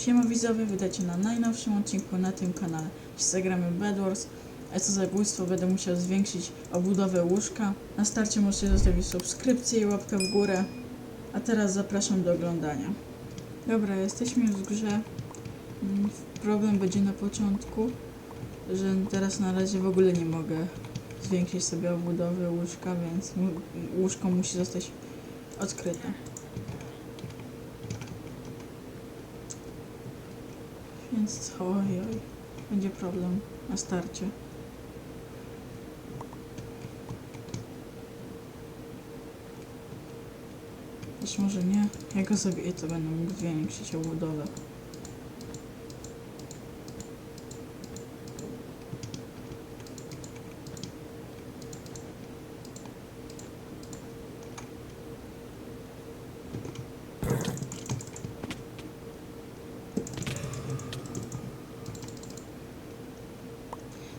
Siema widzowie, witajcie na najnowszym odcinku na tym kanale. Dziś zagramy Bed Wars, a co zabójstwo będę musiał zwiększyć obudowę łóżka. Na starcie możecie zostawić subskrypcję i łapkę w górę. A teraz zapraszam do oglądania. Dobra, jesteśmy już w grze. Mm, Problem będzie na początku, że teraz na razie w ogóle nie mogę zwiększyć sobie obudowy łóżka, więc łóżko musi zostać odkryte. Więc co? Ojoj, będzie problem na starcie. Też może nie. Jak go zabiję, to będę mógł zwiększyć obudowę.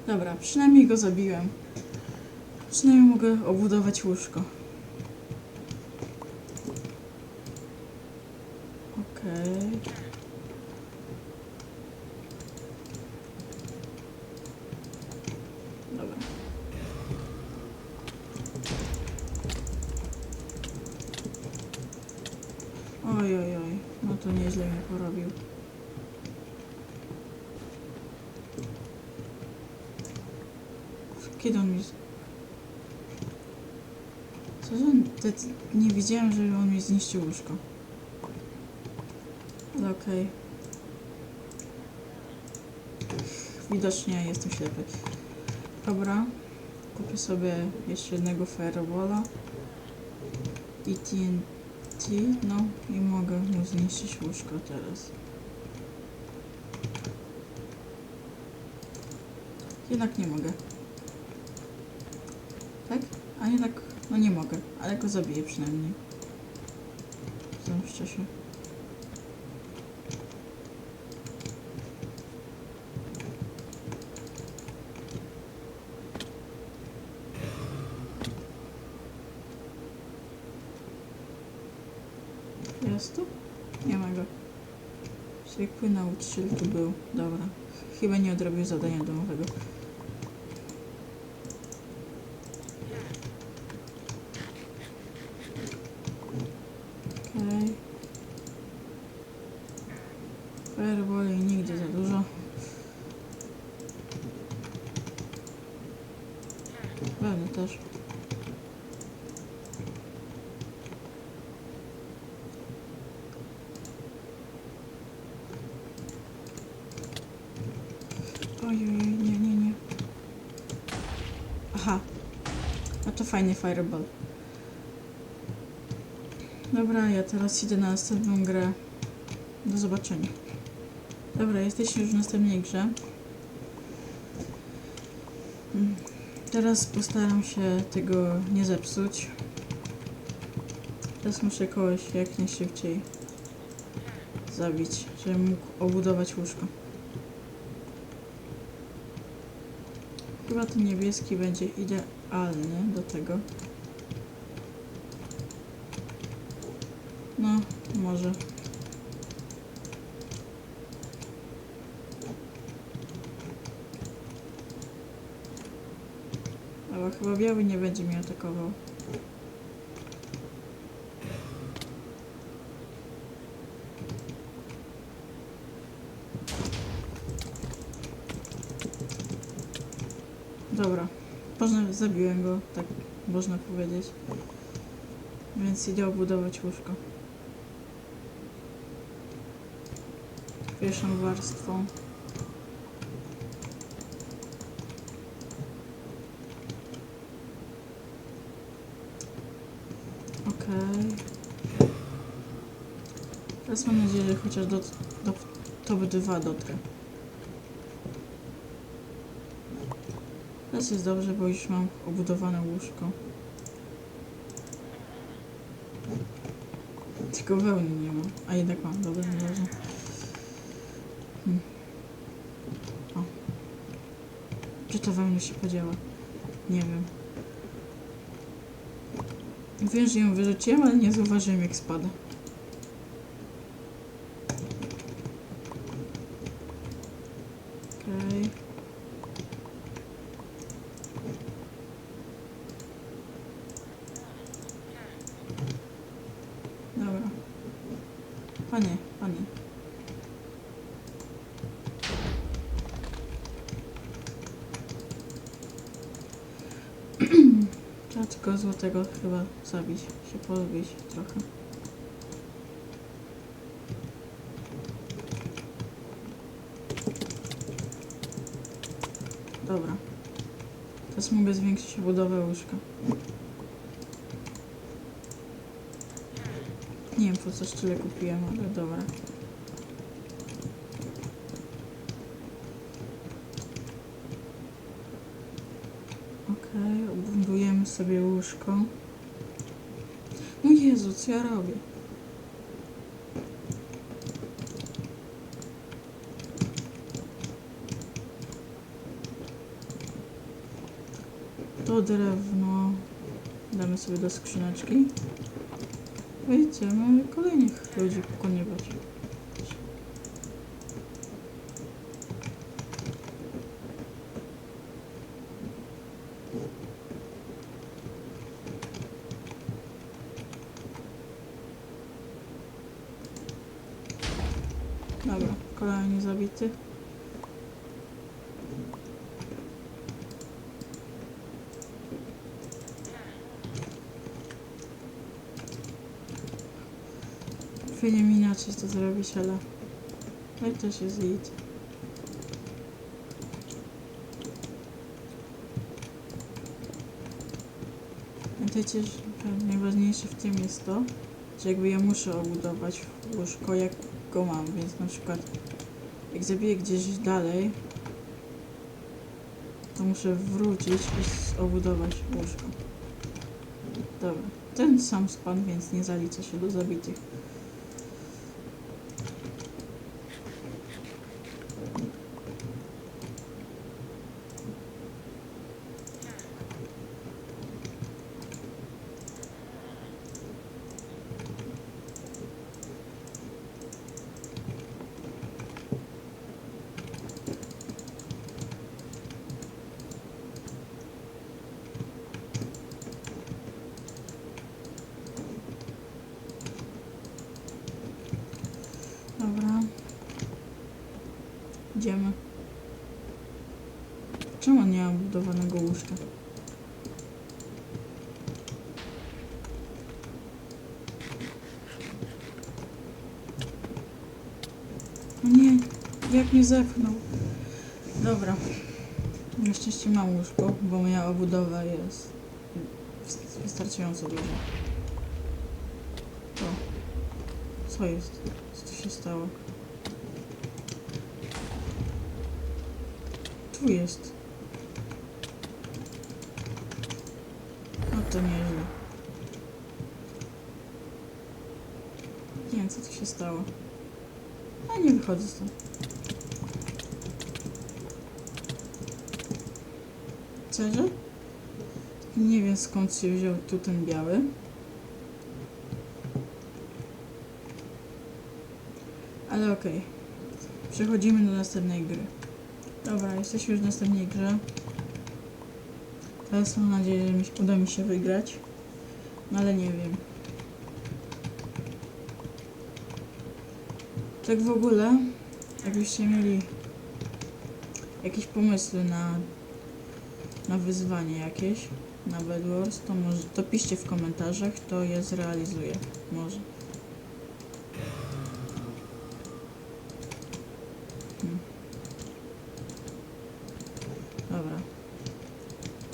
Dobra, przynajmniej go zabiłem. Przynajmniej mogę obudować łóżko. Okej. Dobra. Oj, oj, oj. No to nieźle mnie porobił. Kiedy on mi... Co, on... Te... Nie widziałem, że on mi zniszczył łóżko. Ale okej. Widocznie jestem ślepy. Dobra. Kupię sobie jeszcze jednego firewalla. I TNT. No i mogę mu zniszczyć łóżko teraz. Jednak nie mogę. Tak? A jednak, no nie mogę, ale go zabiję przynajmniej. Zemszczę się. Jest tu? Nie ma go. Zwykły nauczyciel tu był. Dobra. Chyba nie odrobił zadania domowego. Okej. Fireboli nigdy za dużo. Pewnie też. Ojej, nie, nie, nie. Aha. No to fajny fireball. Dobra, ja teraz idę na następną grę. Do zobaczenia. Dobra, jesteśmy już w następnej grze. Mm, Teraz postaram się tego nie zepsuć. Teraz muszę kogoś jak najszybciej zabić, żebym mógł obudować łóżko. Chyba ten niebieski będzie idealny do tego. No, może. Chyba biały nie będzie mnie atakował. Dobra, można, zabiłem go, tak można powiedzieć. Więc idę obudować łóżko. Pierwszą warstwą. Okej. Teraz mam nadzieję, że chociaż do, do top 2 dotrę. Teraz jest dobrze, bo już mam obudowane łóżko. Tylko wełny nie mam. A jednak mam, dobra, nieważne. Hmm. O. Czy to wełna się podziała? Nie wiem. Wiem, że ją wyrzuciłem, ale nie zauważyłem jak spada. Okej. Dobra. Panie, panie. Trzeba tylko złotego chyba zabić, się pozbyć trochę. Dobra. Teraz mogę zwiększyć budowę łóżka. Nie wiem po co tyle kupiłem, ale dobra. Okej, obudujemy sobie łóżko. No Jezu, co ja robię? To drewno damy sobie do skrzyneczki. Będziemy kolejnych ludzi pokonywać. Dobra, kolejny zabity. Powinienem inaczej to zrobić, ale... Ale też jest git. Pamiętajcie, że najważniejsze w tym jest to, że jakby ja muszę obudować łóżko, jak go mam, więc na przykład jak zabiję gdzieś dalej, to muszę wrócić i obudować łóżko. Dobra, ten sam span, więc nie zalicza się do zabitych. Dobra. Idziemy. Czemu nie ma budowanego łóżka? O nie, jak mnie zepchnął. Dobra. Na szczęście mam łóżko, bo moja obudowa jest wys- wystarczająco duża. O. Co jest? Co tu się stało? Tu jest. No to nieźle. Nie wiem, co tu się stało. A nie wychodzę stąd. Szczerze? Nie wiem skąd się wziął tu ten biały. Ale okej. Przechodzimy do następnej gry. Dobra, jesteśmy już w następnej grze. Teraz mam nadzieję, że mi, uda mi się wygrać. No ale nie wiem. Tak w ogóle, jakbyście mieli jakieś pomysły na, na wyzwanie jakieś na Bed Wars, to może to piszcie w komentarzach, to je zrealizuję. Może. Hmm. Dobra.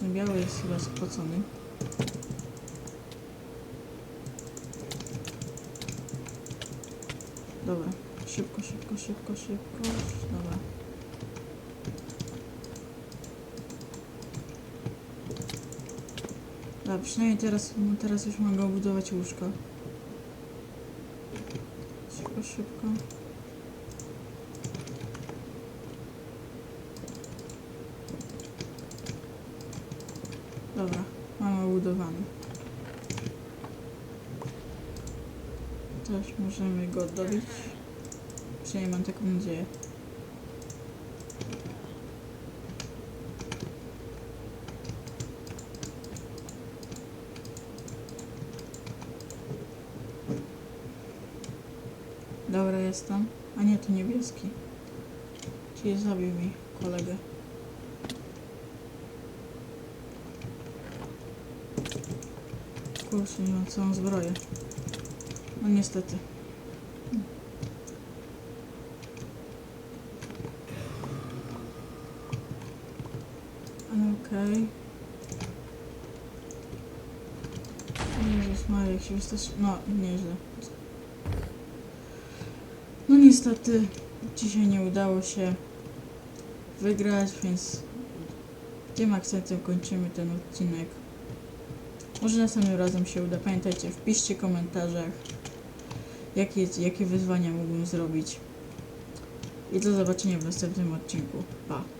Ten biały jest chyba spocony. Dobra. Szybko, szybko, szybko, szybko. Dobra. Dobra, przynajmniej teraz, teraz już mogę obudować łóżko. Szybko, szybko. Dobra, mamy budowany. Też możemy go dobić. Przynajmniej mam taką nadzieję. Dobra, jestem. A nie, to niebieski. Czyli zabił mi kolegę. Kurczę, nie mam całą zbroję. No niestety. Ale okej. Jezus Maria, jak się wystraszy... No, nieźle. No niestety, dzisiaj nie udało się wygrać, więc tym akcentem kończymy ten odcinek. Może następnym razem się uda. Pamiętajcie, wpiszcie w komentarzach, jakie, jakie wyzwania mógłbym zrobić. I do zobaczenia w następnym odcinku. Pa!